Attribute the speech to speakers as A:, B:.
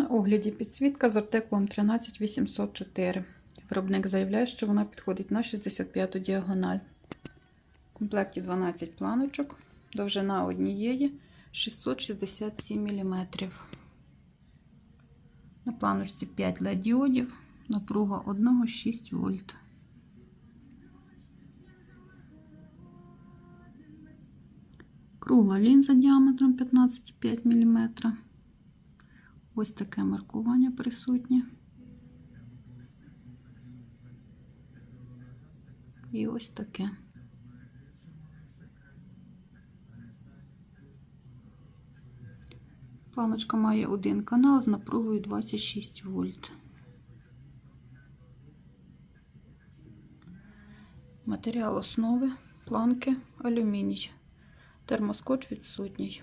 A: На огляді підсвітка з артикулом 13804. Виробник заявляє, що вона підходить на 65-ту діагональ. В комплекті 12 планочок, довжина однієї 667 мм. На планочці 5 LED діодів, напруга 1 6 вольт. Кругла лінза діаметром 15,5 мм. Ось таке маркування присутнє. І ось таке. Планочка має один канал з напругою 26 вольт. Матеріал основи, планки, алюміній. Термоскоч відсутній.